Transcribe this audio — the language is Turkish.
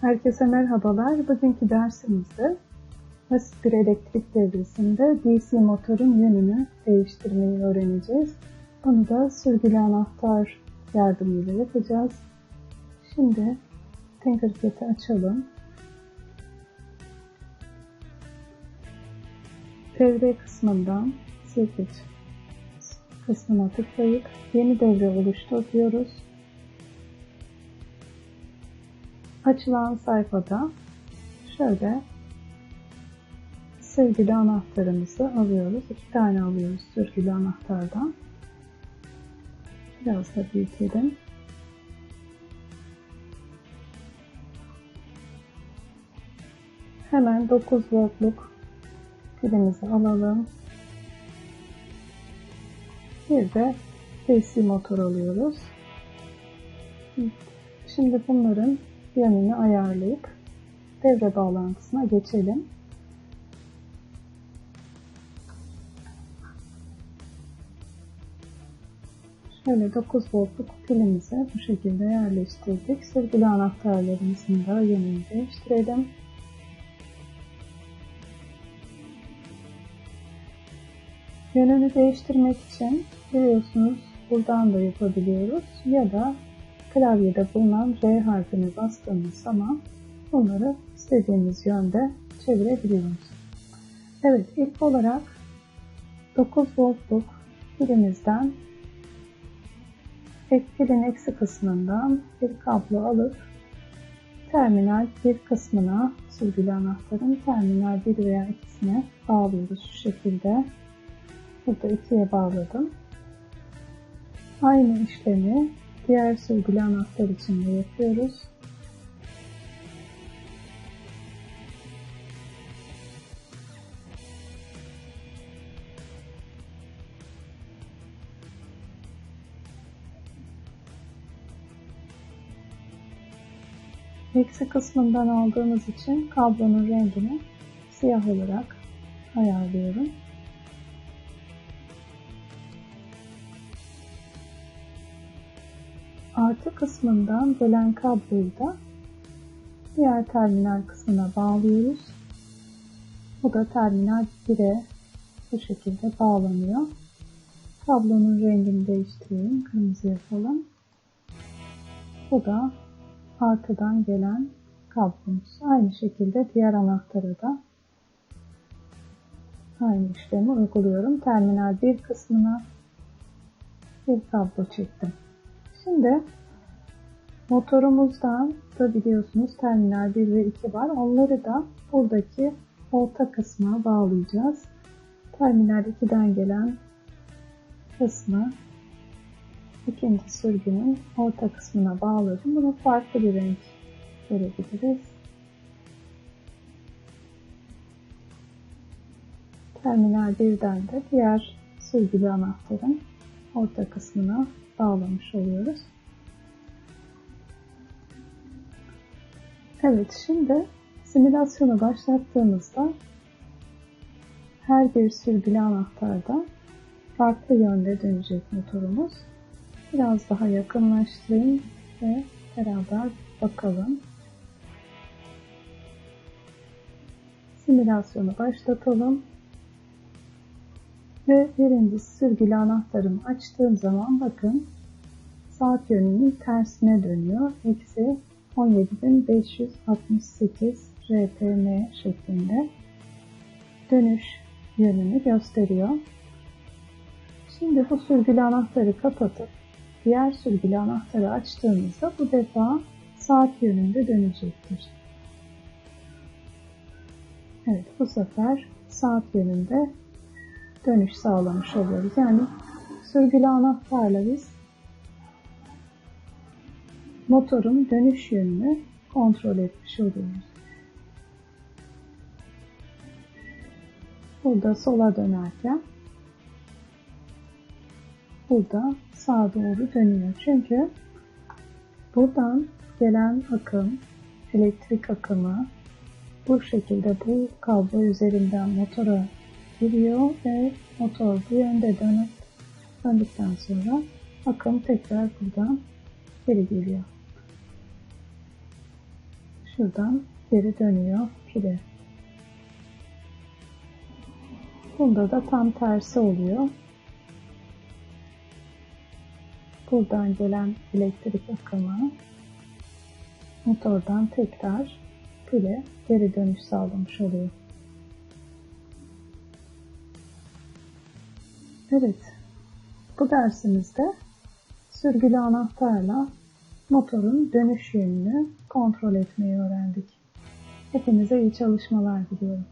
Herkese merhabalar. Bugünkü dersimizde basit bir elektrik devresinde DC motorun yönünü değiştirmeyi öğreneceğiz. Bunu da sürgülü anahtar yardımıyla yapacağız. Şimdi Tinkercad'i açalım. Devre kısmından Circuit kısmına tıklayıp yeni devre oluştur diyoruz. Açılan sayfada şöyle sürgülü anahtarımızı alıyoruz. İki tane alıyoruz sürgülü anahtardan. Biraz da büyütelim. Hemen 9 voltluk pilimizi alalım. Bir de DC motor alıyoruz. Şimdi bunların yönünü ayarlayıp devre bağlantısına geçelim. Şöyle 9 voltluk pilimizi bu şekilde yerleştirdik. Sürgülü anahtarlarımızın da yönünü değiştirelim. Yönünü değiştirmek için biliyorsunuz buradan da yapabiliyoruz ya da klavyede bulunan R harfini bastığımız zaman bunları istediğimiz yönde çevirebiliyoruz. Evet ilk olarak 9 voltluk pilimizden pilin eksi kısmından bir kablo alıp terminal 1 kısmına sürgülü anahtarın terminal 1 veya ikisine bağlıyoruz şu şekilde. Burada ikiye bağladım. Aynı işlemi diğer sürgülü anahtar için de yapıyoruz. Eksi kısmından aldığımız için kablonun rengini siyah olarak ayarlıyorum. Artı kısmından gelen kabloyu da diğer terminal kısmına bağlıyoruz. Bu da terminal 1'e bu şekilde bağlanıyor. Kablonun rengini değiştirelim. Kırmızı yapalım. Bu da artıdan gelen kablomuz. Aynı şekilde diğer anahtara da aynı işlemi uyguluyorum. Terminal 1 kısmına bir kablo çektim. Şimdi motorumuzdan da biliyorsunuz terminal 1 ve 2 var. Onları da buradaki orta kısma bağlayacağız. Terminal 2'den gelen kısmı ikinci sürgünün orta kısmına bağladım. Bunu farklı bir renk verebiliriz. Terminal 1'den de diğer sürgülü anahtarın orta kısmına bağlamış oluyoruz. Evet şimdi simülasyonu başlattığımızda her bir sürgülü anahtarda farklı yönde dönecek motorumuz. Biraz daha yakınlaştırayım ve beraber bakalım. Simülasyonu başlatalım. Ve birinci sürgülü anahtarımı açtığım zaman bakın saat yönünün tersine dönüyor. Eksi 17568 RPM şeklinde dönüş yönünü gösteriyor. Şimdi bu sürgülü anahtarı kapatıp diğer sürgülü anahtarı açtığımızda bu defa saat yönünde dönecektir. Evet bu sefer saat yönünde dönüş sağlamış oluyoruz. Yani sürgülü anahtarla biz motorun dönüş yönünü kontrol etmiş oluyoruz. Burada sola dönerken burada sağa doğru dönüyor. Çünkü buradan gelen akım, elektrik akımı bu şekilde bu kablo üzerinden motora giriyor ve motor bu yönde dönüp döndükten sonra akım tekrar buradan geri geliyor. şuradan geri dönüyor pile. Bunda da tam tersi oluyor. Buradan gelen elektrik akımı motordan tekrar pile geri dönüş sağlamış oluyor. Evet, bu dersimizde sürgülü anahtarla motorun dönüş yönünü kontrol etmeyi öğrendik. Hepinize iyi çalışmalar diliyorum.